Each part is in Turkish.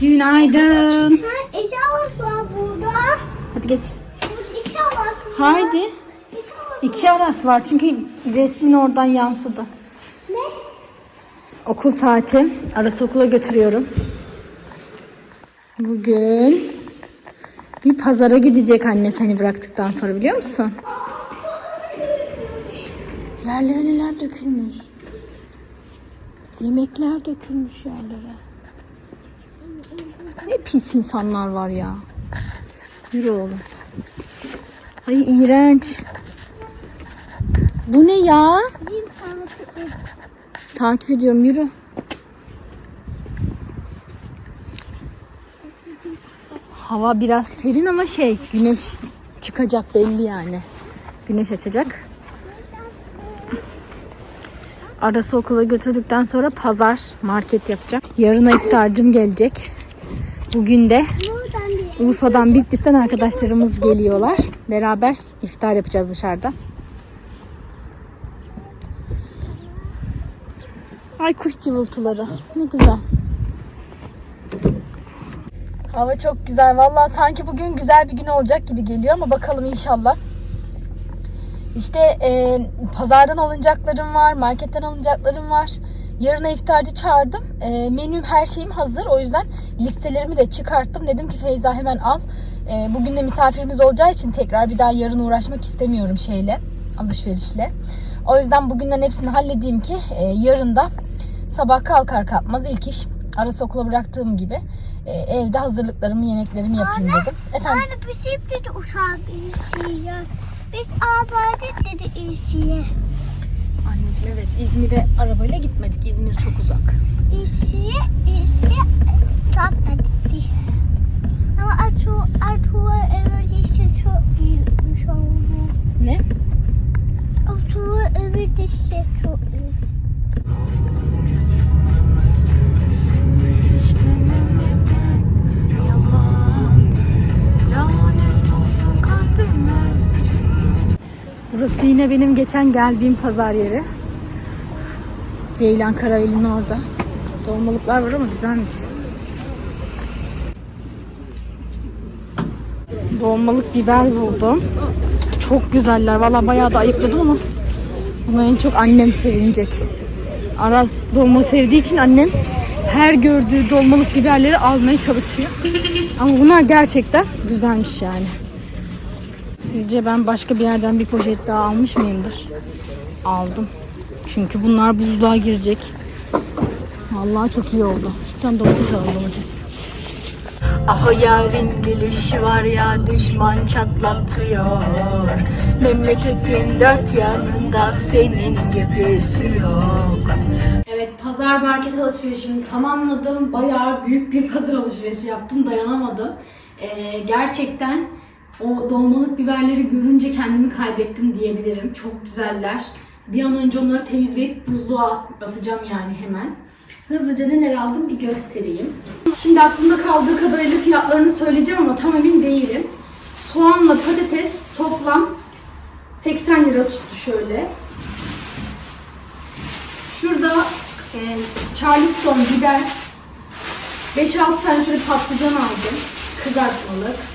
Günaydın. İki havas var burada. Hadi geç. Burada iki havas var. Haydi. İki aras var çünkü resmin oradan yansıdı. Ne? Okul saati. Arası okula götürüyorum. Bugün bir pazara gidecek anne seni bıraktıktan sonra biliyor musun? Yerlere neler dökülmüş. Yemekler dökülmüş yerlere. Ne pis insanlar var ya. Yürü oğlum. Ay iğrenç. Bu ne ya? Takip ediyorum yürü. Hava biraz serin ama şey güneş çıkacak belli yani. Güneş açacak. Arası okula götürdükten sonra pazar market yapacağım. Yarına iftarcım gelecek. Bugün de. Urfa'dan Bitlis'ten arkadaşlarımız geliyorlar. Beraber iftar yapacağız dışarıda. Ay kuş cıvıltıları. Ne güzel. Hava çok güzel. Vallahi sanki bugün güzel bir gün olacak gibi geliyor ama bakalım inşallah. İşte e, pazardan alınacaklarım var, marketten alınacaklarım var. Yarına iftarcı çağırdım. E, menüm her şeyim hazır. O yüzden listelerimi de çıkarttım. Dedim ki Feyza hemen al. E, bugün de misafirimiz olacağı için tekrar bir daha yarın uğraşmak istemiyorum şeyle, alışverişle. O yüzden bugünden hepsini halledeyim ki e, yarın da sabah kalkar kalkmaz ilk iş arası okula bıraktığım gibi e, evde hazırlıklarımı, yemeklerimi yapayım dedim. Efendim? Yani biz hep de uçak işiyor. Biz arabayla dedi işiye. Anneciğim evet İzmir'e arabayla gitmedik. İzmir çok uzak. İşiye, işiye uçakla gitti. Ama Artu, Artu'ya eve geçti çok büyükmüş oldu. Ne? Artu'ya eve geçti çok büyük. Burası yine benim geçen geldiğim pazar yeri. Ceylan Karaveli'nin orada. Dolmalıklar var ama güzelmiş. Dolmalık biber buldum. Çok güzeller. Valla bayağı da ayıkladım ama bunu en çok annem sevinecek. Aras dolma sevdiği için annem her gördüğü dolmalık biberleri almaya çalışıyor. Ama bunlar gerçekten güzelmiş yani. Sizce ben başka bir yerden bir poşet daha almış mıyımdır? Aldım. Çünkü bunlar buzluğa girecek. Vallahi çok iyi oldu. Şuradan domates alalım domates. Ah o yarın gülüşü var ya düşman çatlatıyor Memleketin dört yanında senin gibisi yok Evet pazar market alışverişimi tamamladım. Bayağı büyük bir pazar alışverişi yaptım dayanamadım. Ee, gerçekten o dolmalık biberleri görünce kendimi kaybettim diyebilirim. Çok güzeller. Bir an önce onları temizleyip buzluğa atacağım yani hemen. Hızlıca neler aldım bir göstereyim. Şimdi aklımda kaldığı kadarıyla fiyatlarını söyleyeceğim ama tam emin değilim. Soğanla patates toplam 80 lira tuttu şöyle. Şurada e, Charleston biber 5-6 tane şöyle patlıcan aldım. Kızartmalık.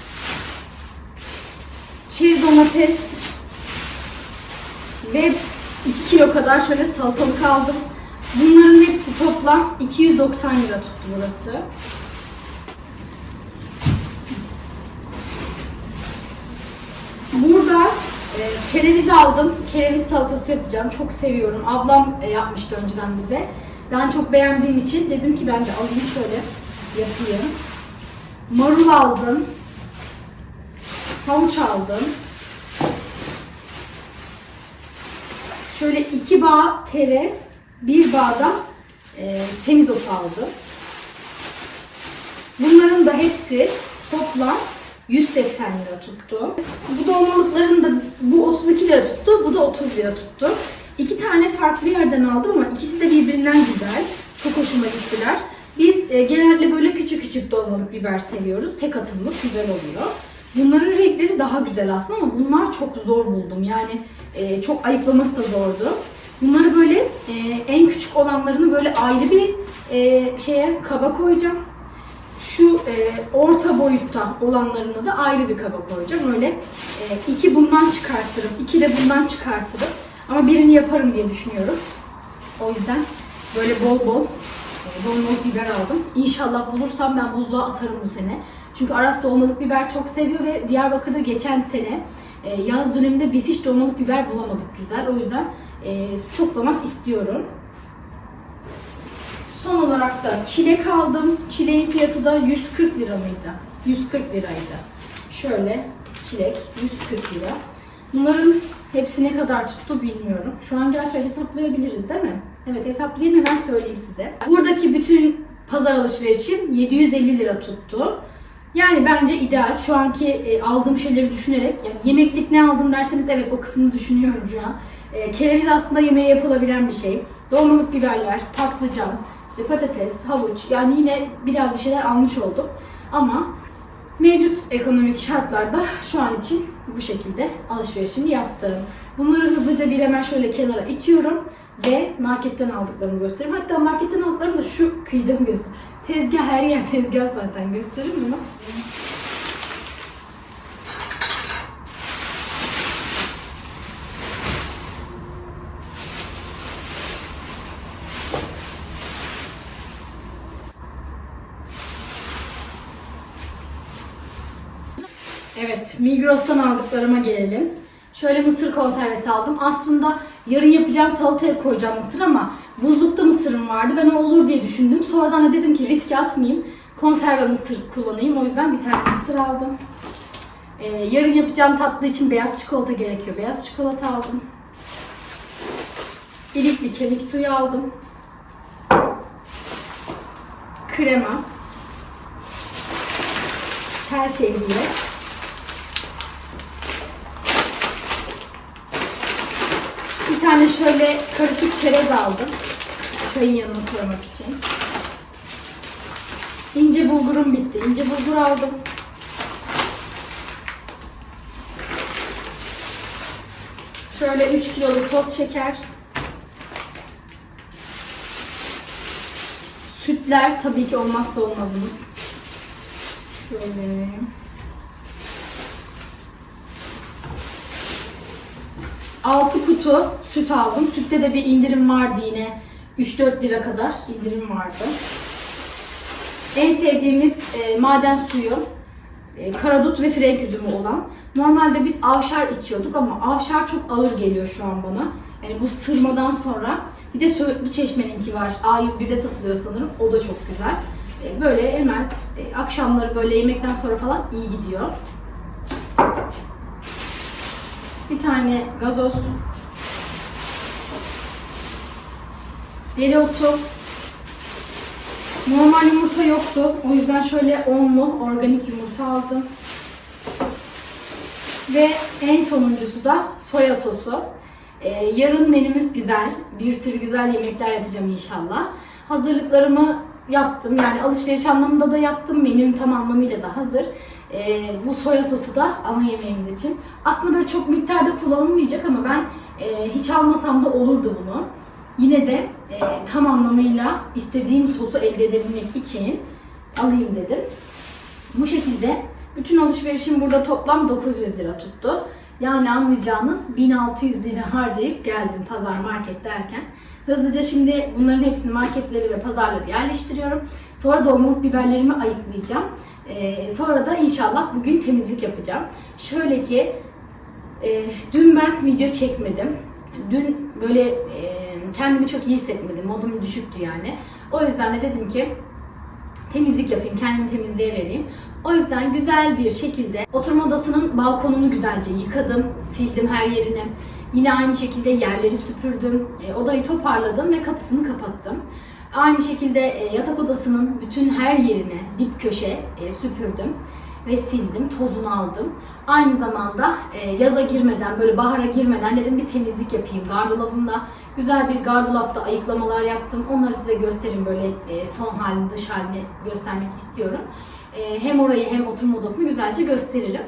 Çeri domates ve 2 kilo kadar şöyle salatalık aldım. Bunların hepsi toplam 290 lira tuttu burası. Burada e, kereviz aldım. Kereviz salatası yapacağım. Çok seviyorum. Ablam e, yapmıştı önceden bize. Ben çok beğendiğim için dedim ki ben de alayım şöyle yapayım. Marul aldım. Havuç aldım. Şöyle iki bağ tere, bir bağda e, semizotu aldım. Bunların da hepsi toplam 180 lira tuttu. Bu dolmalıkların da bu 32 lira tuttu, bu da 30 lira tuttu. İki tane farklı yerden aldım ama ikisi de birbirinden güzel. Çok hoşuma gittiler. Biz e, genelde böyle küçük küçük dolmalık biber seviyoruz. Tek atımlık güzel oluyor. Bunların renkleri daha güzel aslında ama bunlar çok zor buldum. Yani e, çok ayıklaması da zordu. Bunları böyle e, en küçük olanlarını böyle ayrı bir e, şeye kaba koyacağım. Şu e, orta boyutta olanlarını da ayrı bir kaba koyacağım. Öyle e, iki bundan çıkartırım, iki de bundan çıkartırım. Ama birini yaparım diye düşünüyorum. O yüzden böyle bol bol e, dolmalık biber aldım. İnşallah bulursam ben buzluğa atarım bu sene. Çünkü Aras dolmalık biber çok seviyor ve Diyarbakır'da geçen sene e, yaz döneminde biz hiç dolmalık biber bulamadık güzel. O yüzden e, stoklamak istiyorum. Son olarak da çilek aldım. Çileğin fiyatı da 140 lira mıydı? 140 liraydı. Şöyle çilek 140 lira. Bunların hepsi ne kadar tuttu bilmiyorum. Şu an gerçi hesaplayabiliriz değil mi? Evet hesaplayayım hemen söyleyeyim size. Buradaki bütün pazar alışverişim 750 lira tuttu. Yani bence ideal. Şu anki e, aldığım şeyleri düşünerek yani yemeklik ne aldım derseniz evet o kısmını düşünüyorum şu an. E, kereviz aslında yemeğe yapılabilen bir şey. Dolmalık biberler, patlıcan, işte patates, havuç yani yine biraz bir şeyler almış oldum. Ama mevcut ekonomik şartlarda şu an için bu şekilde alışverişimi yaptım. Bunları hızlıca bir hemen şöyle kenara itiyorum ve marketten aldıklarımı göstereyim. Hatta marketten aldıklarımı da şu kıyıda göstereyim? Tezgah her yer tezgah zaten göstereyim mi? Evet, Migros'tan aldıklarıma gelelim. Şöyle mısır konservesi aldım. Aslında yarın yapacağım salataya koyacağım mısır ama buzlukta mısırım vardı. Ben o olur diye düşündüm. Sonradan da dedim ki riske atmayayım. Konserve mısır kullanayım. O yüzden bir tane mısır aldım. Ee, yarın yapacağım tatlı için beyaz çikolata gerekiyor. Beyaz çikolata aldım. İlikli kemik suyu aldım. Krema. Her şehriye. Bir tane şöyle karışık çerez aldım. Çayın yanına koymak için. İnce bulgurum bitti. İnce bulgur aldım. Şöyle 3 kiloluk toz şeker. Sütler tabii ki olmazsa olmazımız. Şöyle. Altı kutu süt aldım. Sütte de bir indirim vardı yine. 3-4 lira kadar indirim vardı. En sevdiğimiz e, maden suyu e, karadut ve frenk üzümü olan. Normalde biz avşar içiyorduk ama avşar çok ağır geliyor şu an bana. Yani bu sırmadan sonra. Bir de Söğütlü Çeşme'ninki var. A101'de satılıyor sanırım. O da çok güzel. E, böyle hemen e, akşamları böyle yemekten sonra falan iyi gidiyor. Bir tane gazoz. Dereotu. Normal yumurta yoktu. O yüzden şöyle onlu organik yumurta aldım. Ve en sonuncusu da soya sosu. Ee, yarın menümüz güzel. Bir sürü güzel yemekler yapacağım inşallah. Hazırlıklarımı yaptım. Yani alışveriş anlamında da yaptım. Menüm tam anlamıyla da hazır. Ee, bu soya sosu da ana yemeğimiz için. Aslında böyle çok miktarda kullanılmayacak ama ben e, hiç almasam da olurdu bunu. Yine de e, tam anlamıyla istediğim sosu elde edebilmek için alayım dedim. Bu şekilde bütün alışverişim burada toplam 900 lira tuttu. Yani anlayacağınız 1600 lira harcayıp geldim pazar market derken. Hızlıca şimdi bunların hepsini marketleri ve pazarları yerleştiriyorum. Sonra dolmalık biberlerimi ayıklayacağım. Ee, sonra da inşallah bugün temizlik yapacağım. Şöyle ki e, dün ben video çekmedim. Dün böyle e, kendimi çok iyi hissetmedim. Modum düşüktü yani. O yüzden de dedim ki temizlik yapayım, kendimi temizliğe vereyim. O yüzden güzel bir şekilde oturma odasının balkonunu güzelce yıkadım, sildim her yerini. Yine aynı şekilde yerleri süpürdüm, e, odayı toparladım ve kapısını kapattım. Aynı şekilde e, yatak odasının bütün her yerini dip köşe e, süpürdüm ve sildim, tozunu aldım. Aynı zamanda e, yaza girmeden, böyle bahara girmeden dedim bir temizlik yapayım gardırobumda. Güzel bir gardıropta ayıklamalar yaptım. Onları size göstereyim böyle e, son halini, dış halini göstermek istiyorum. E, hem orayı hem oturma odasını güzelce gösteririm.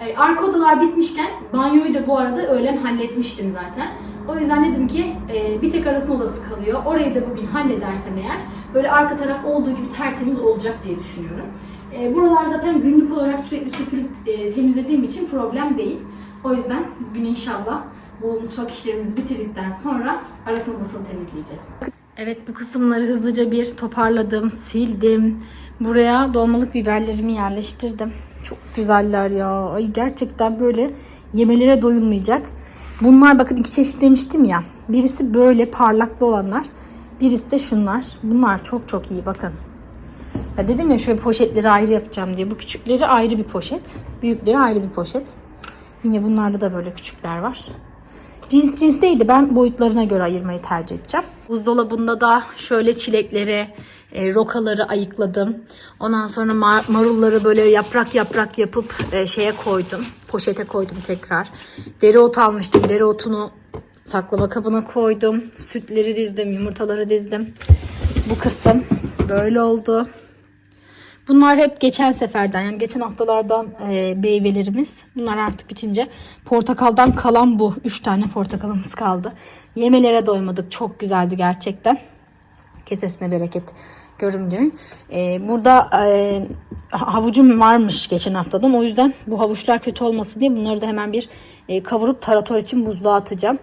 E, arka odalar bitmişken banyoyu da bu arada öğlen halletmiştim zaten. O yüzden dedim ki e, bir tek ara arasında odası kalıyor. Orayı da bugün halledersem eğer böyle arka taraf olduğu gibi tertemiz olacak diye düşünüyorum. E, buralar zaten günlük olarak sürekli süpürüp e, temizlediğim için problem değil. O yüzden bugün inşallah bu mutfak işlerimizi bitirdikten sonra arasında odasını temizleyeceğiz. Evet bu kısımları hızlıca bir toparladım, sildim. Buraya dolmalık biberlerimi yerleştirdim. Çok güzeller ya. Ay gerçekten böyle yemelere doyulmayacak. Bunlar bakın iki çeşit demiştim ya. Birisi böyle parlaklı olanlar. Birisi de şunlar. Bunlar çok çok iyi bakın. Ya dedim ya şöyle poşetleri ayrı yapacağım diye. Bu küçükleri ayrı bir poşet. Büyükleri ayrı bir poşet. Yine bunlarda da böyle küçükler var. Cins cins değildi. Ben boyutlarına göre ayırmayı tercih edeceğim. Buzdolabında da şöyle çilekleri, e, rokaları ayıkladım. Ondan sonra mar- marulları böyle yaprak yaprak yapıp e, şeye koydum. Poşete koydum tekrar. Dereotu almıştım. Dereotunu saklama kabına koydum. Sütleri dizdim, yumurtaları dizdim. Bu kısım böyle oldu. Bunlar hep geçen seferden yani geçen haftalardan e, meyvelerimiz. Bunlar artık bitince portakaldan kalan bu. 3 tane portakalımız kaldı. Yemelere doymadık. Çok güzeldi gerçekten. Kesesine bereket görümcemin. E, burada e, havucum varmış geçen haftadan. O yüzden bu havuçlar kötü olmasın diye bunları da hemen bir e, kavurup tarator için buzluğa atacağım.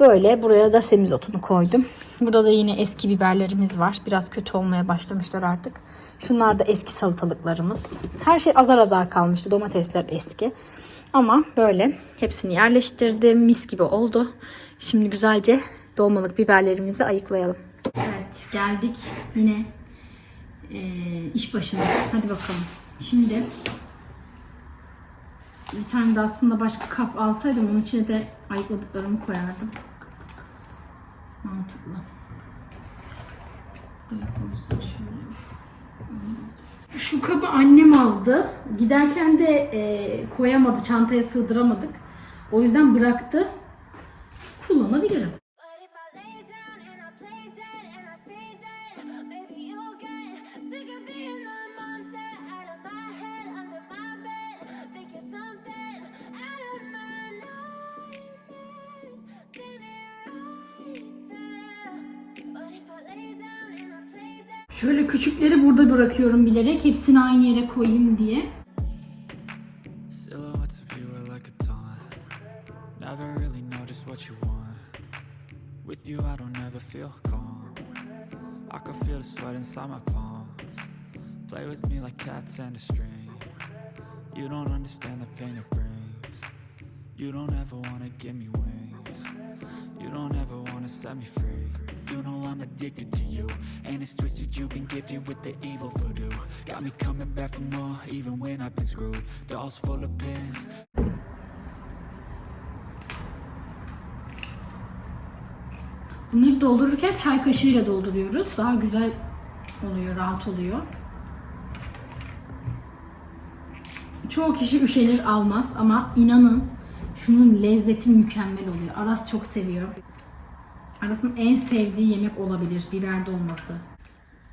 Böyle buraya da semizotunu koydum. Burada da yine eski biberlerimiz var. Biraz kötü olmaya başlamışlar artık. Şunlar da eski salatalıklarımız. Her şey azar azar kalmıştı. Domatesler eski. Ama böyle hepsini yerleştirdim. Mis gibi oldu. Şimdi güzelce dolmalık biberlerimizi ayıklayalım. Evet geldik yine e, iş başına. Hadi bakalım. Şimdi bir tane de aslında başka kap alsaydım onun içine de ayıkladıklarımı koyardım. Mantıklı. Buraya koysam şöyle. Şu kabı annem aldı. Giderken de e, koyamadı, çantaya sığdıramadık. O yüzden bıraktı. Kullanabilirim. Şöyle küçükleri burada bırakıyorum bilerek. Hepsini aynı yere koyayım diye. With you, I don't ever feel calm. I can feel the sweat inside my palms. Play with me like cats and a string. You don't understand the pain it brings. You don't ever wanna give me wings. You don't ever wanna set me free. You know I'm addicted to you, and it's twisted. You've been gifted with the evil voodoo. Got me coming back for more, even when I've been screwed. Dolls full of pins, Bunları doldururken çay kaşığıyla dolduruyoruz. Daha güzel oluyor, rahat oluyor. Çoğu kişi üşenir almaz ama inanın şunun lezzeti mükemmel oluyor. Aras çok seviyor. Aras'ın en sevdiği yemek olabilir biber dolması.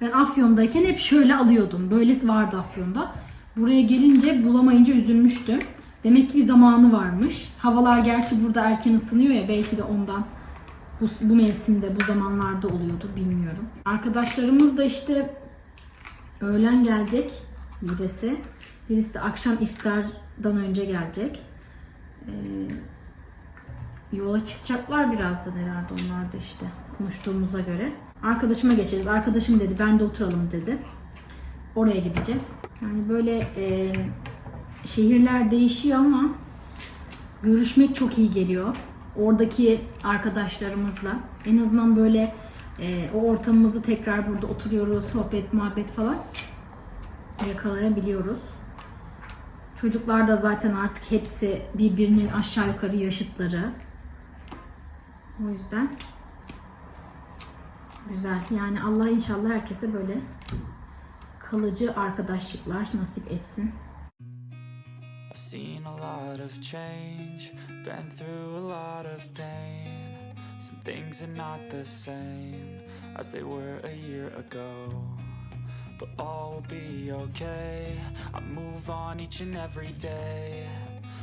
Ben Afyon'dayken hep şöyle alıyordum. Böylesi vardı Afyon'da. Buraya gelince bulamayınca üzülmüştüm. Demek ki bir zamanı varmış. Havalar gerçi burada erken ısınıyor ya belki de ondan bu, bu mevsimde, bu zamanlarda oluyordur bilmiyorum. Arkadaşlarımız da işte öğlen gelecek birisi. Birisi de akşam iftardan önce gelecek. Ee, yola çıkacaklar birazdan herhalde onlar da işte konuştuğumuza göre. Arkadaşıma geçeriz. Arkadaşım dedi ben de oturalım dedi. Oraya gideceğiz. Yani böyle e, şehirler değişiyor ama görüşmek çok iyi geliyor. Oradaki arkadaşlarımızla en azından böyle e, o ortamımızı tekrar burada oturuyoruz, sohbet, muhabbet falan yakalayabiliyoruz. Çocuklar da zaten artık hepsi birbirinin aşağı yukarı yaşıtları. O yüzden güzel. Yani Allah inşallah herkese böyle kalıcı arkadaşlıklar nasip etsin. Seen a lot of change, been through a lot of pain. Some things are not the same as they were a year ago. But all will be okay. I move on each and every day.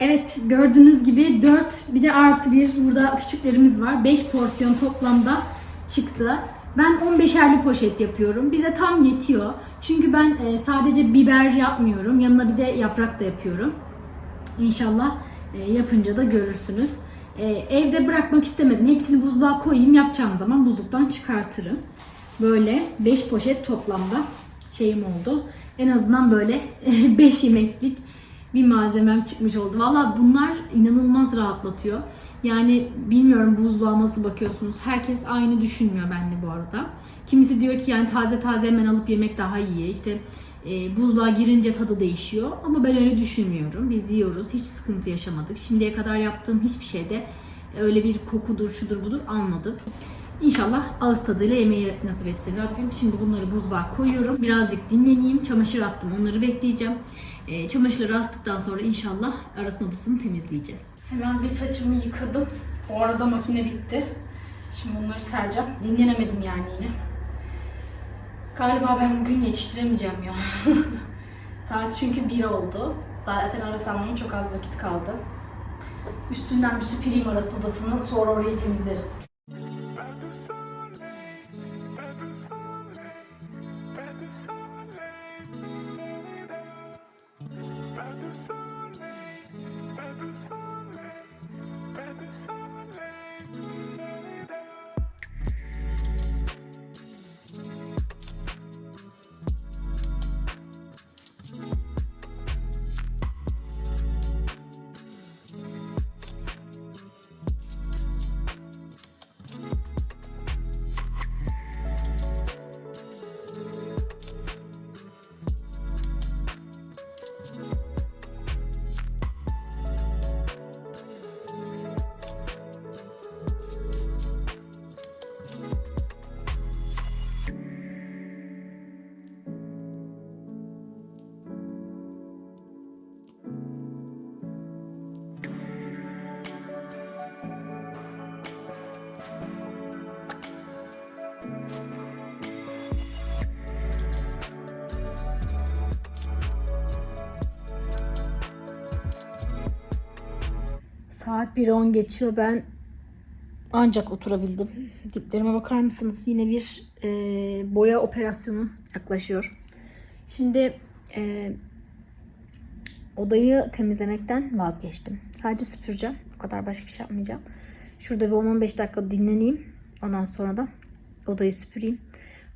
Evet gördüğünüz gibi 4 bir de artı bir burada küçüklerimiz var. 5 porsiyon toplamda çıktı. Ben 15'erli poşet yapıyorum. Bize tam yetiyor. Çünkü ben e, sadece biber yapmıyorum. Yanına bir de yaprak da yapıyorum. İnşallah e, yapınca da görürsünüz. E, evde bırakmak istemedim. Hepsini buzluğa koyayım. Yapacağım zaman buzluktan çıkartırım. Böyle 5 poşet toplamda şeyim oldu. En azından böyle 5 yemeklik bir malzemem çıkmış oldu. Valla bunlar inanılmaz rahatlatıyor. Yani bilmiyorum buzluğa nasıl bakıyorsunuz. Herkes aynı düşünmüyor bende bu arada. Kimisi diyor ki yani taze taze hemen alıp yemek daha iyi. İşte e, buzluğa girince tadı değişiyor. Ama ben öyle düşünmüyorum. Biz yiyoruz. Hiç sıkıntı yaşamadık. Şimdiye kadar yaptığım hiçbir şeyde öyle bir kokudur, şudur budur almadık. İnşallah ağız tadıyla yemeği nasip etsin Rabbim. Şimdi bunları buzluğa koyuyorum. Birazcık dinleneyim. Çamaşır attım. Onları bekleyeceğim. E, çamaşırları astıktan sonra inşallah arasın odasını temizleyeceğiz. Hemen bir saçımı yıkadım. O arada makine bitti. Şimdi bunları sereceğim. Dinlenemedim yani yine. Galiba ben bugün yetiştiremeyeceğim ya. Saat çünkü 1 oldu. Zaten arasam çok az vakit kaldı. Üstünden bir süpüreyim arasın odasını. Sonra orayı temizleriz. Saat 1.10 geçiyor. Ben ancak oturabildim. Diplerime bakar mısınız? Yine bir e, boya operasyonu yaklaşıyor. Şimdi e, odayı temizlemekten vazgeçtim. Sadece süpüreceğim. O kadar başka bir şey yapmayacağım. Şurada bir 10-15 dakika dinleneyim. Ondan sonra da odayı süpüreyim.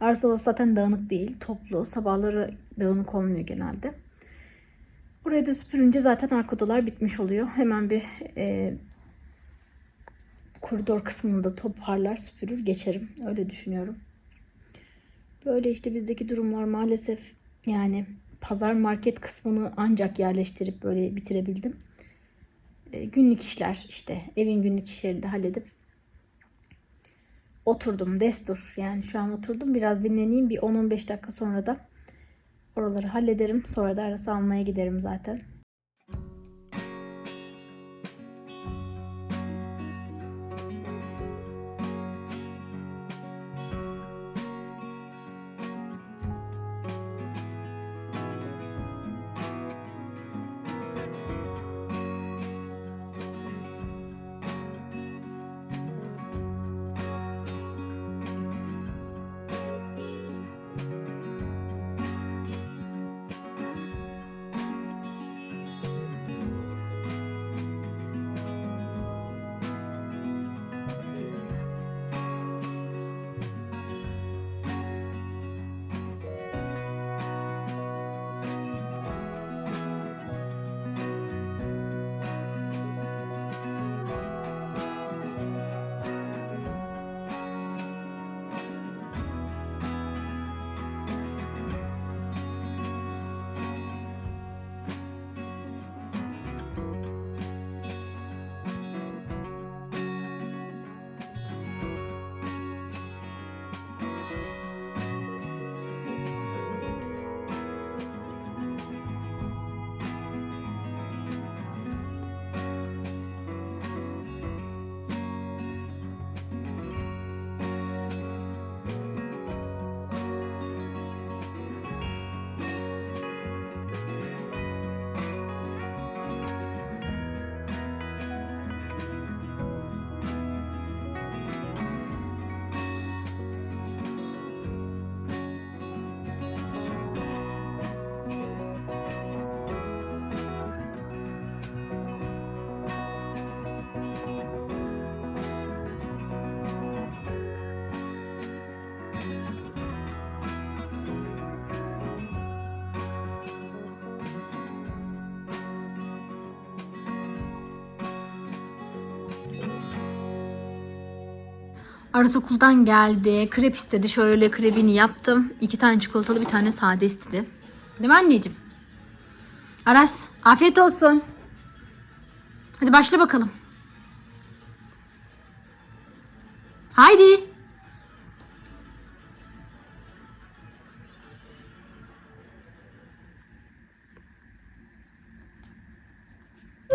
Odası zaten dağınık değil. Toplu. Sabahları dağınık olmuyor genelde. Burayı da süpürünce zaten arka odalar bitmiş oluyor. Hemen bir e, koridor kısmını da toparlar, süpürür, geçerim. Öyle düşünüyorum. Böyle işte bizdeki durumlar maalesef yani pazar market kısmını ancak yerleştirip böyle bitirebildim. E, günlük işler işte evin günlük işlerini de halledip oturdum destur yani şu an oturdum biraz dinleneyim bir 10-15 dakika sonra da oraları hallederim sonra da arası almaya giderim zaten. Aras okuldan geldi. Krep istedi. Şöyle krebini yaptım. İki tane çikolatalı bir tane sade istedi. Değil mi anneciğim? Aras afiyet olsun. Hadi başla bakalım. Haydi.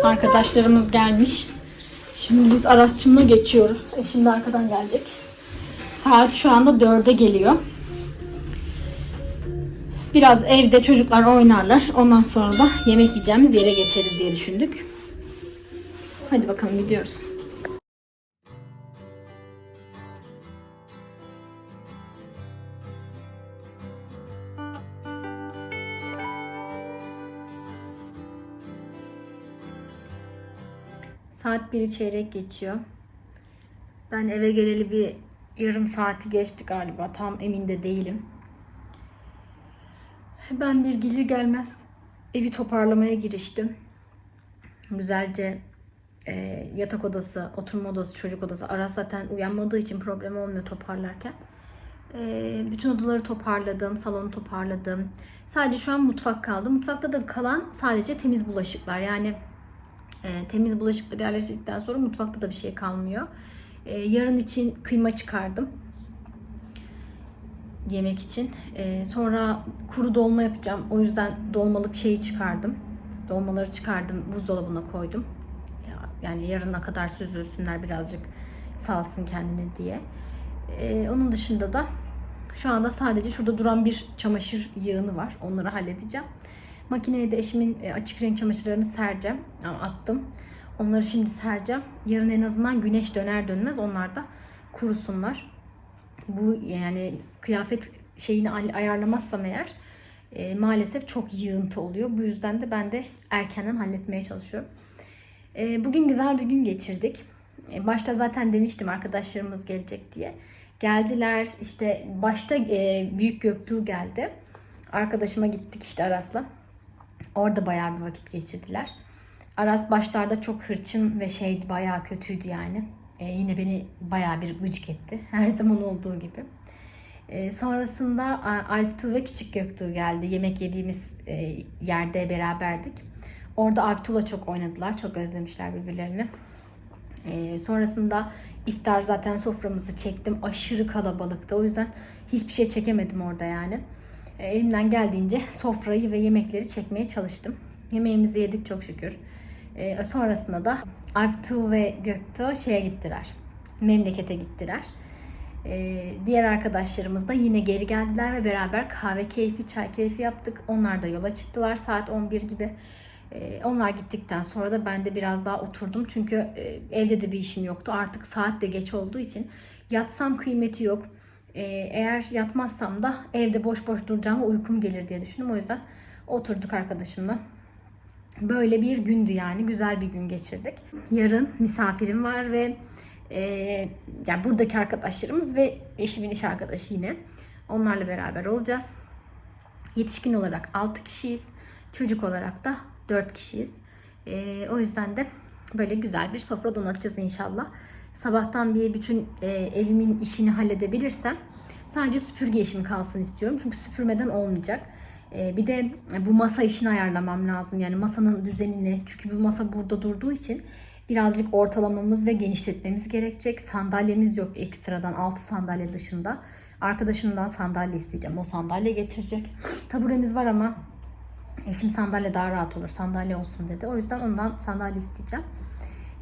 Arkadaşlarımız gelmiş. Şimdi biz Aras'cımla geçiyoruz. E şimdi arkadan gelecek. Saat şu anda 4'e geliyor. Biraz evde çocuklar oynarlar. Ondan sonra da yemek yiyeceğimiz yere geçeriz diye düşündük. Hadi bakalım gidiyoruz. 1'i çeyrek geçiyor. Ben eve geleli bir yarım saati geçti galiba. Tam emin de değilim. Ben bir gelir gelmez evi toparlamaya giriştim. Güzelce e, yatak odası, oturma odası, çocuk odası. Aras zaten uyanmadığı için problem olmuyor toparlarken. E, bütün odaları toparladım, salonu toparladım. Sadece şu an mutfak kaldı. Mutfakta da kalan sadece temiz bulaşıklar. Yani e, temiz bulaşıkları yerleştirdikten sonra mutfakta da bir şey kalmıyor. E, yarın için kıyma çıkardım. Yemek için. E, sonra kuru dolma yapacağım. O yüzden dolmalık şeyi çıkardım. Dolmaları çıkardım. Buzdolabına koydum. Ya- Yani yarına kadar süzülsünler birazcık salsın kendini diye. E, onun dışında da şu anda sadece şurada duran bir çamaşır yığını var. Onları halledeceğim. Makineye de eşimin e, açık renk çamaşırlarını sereceğim. Attım. Onları şimdi sereceğim. Yarın en azından güneş döner dönmez onlar da kurusunlar. Bu yani kıyafet şeyini ay- ayarlamazsam eğer e, maalesef çok yığıntı oluyor. Bu yüzden de ben de erkenden halletmeye çalışıyorum. E, bugün güzel bir gün geçirdik. E, başta zaten demiştim arkadaşlarımız gelecek diye. Geldiler işte başta e, Büyük Göktuğ geldi. Arkadaşıma gittik işte Aras'la. Orada bayağı bir vakit geçirdiler. Aras başlarda çok hırçın ve şeydi bayağı kötüydü yani. E, yine beni bayağı bir gıcık etti. Her zaman olduğu gibi. E, sonrasında Alptu ve Küçük Göktuğ geldi. Yemek yediğimiz e, yerde beraberdik. Orada Alptu'la çok oynadılar. Çok özlemişler birbirlerini. E, sonrasında iftar zaten soframızı çektim. Aşırı kalabalıktı. O yüzden hiçbir şey çekemedim orada yani. E, elimden geldiğince sofrayı ve yemekleri çekmeye çalıştım. Yemeğimizi yedik çok şükür. E, sonrasında da Alptu ve Göktuğ şeye gittiler. Memlekete gittiler. E, diğer arkadaşlarımız da yine geri geldiler ve beraber kahve keyfi, çay keyfi yaptık. Onlar da yola çıktılar saat 11 gibi. E, onlar gittikten sonra da ben de biraz daha oturdum. Çünkü e, evde de bir işim yoktu. Artık saat de geç olduğu için yatsam kıymeti yok. E, eğer yatmazsam da evde boş boş duracağım ve uykum gelir diye düşündüm. O yüzden oturduk arkadaşımla. Böyle bir gündü yani. Güzel bir gün geçirdik. Yarın misafirim var ve e, yani buradaki arkadaşlarımız ve eşimin iş arkadaşı yine. Onlarla beraber olacağız. Yetişkin olarak 6 kişiyiz. Çocuk olarak da 4 kişiyiz. E, o yüzden de böyle güzel bir sofra donatacağız inşallah. Sabahtan bir bütün e, evimin işini halledebilirsem sadece süpürge işim kalsın istiyorum. Çünkü süpürmeden olmayacak. E, bir de bu masa işini ayarlamam lazım. Yani masanın düzenini. Çünkü bu masa burada durduğu için birazcık ortalamamız ve genişletmemiz gerekecek. Sandalyemiz yok ekstradan 6 sandalye dışında. Arkadaşımdan sandalye isteyeceğim. O sandalye getirecek. Taburemiz var ama eşim sandalye daha rahat olur. Sandalye olsun dedi. O yüzden ondan sandalye isteyeceğim.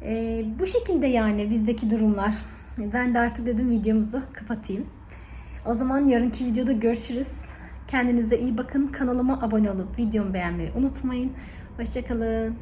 Ee, bu şekilde yani bizdeki durumlar. Ben de artık dedim videomuzu kapatayım. O zaman yarınki videoda görüşürüz. Kendinize iyi bakın. Kanalıma abone olup videomu beğenmeyi unutmayın. Hoşçakalın.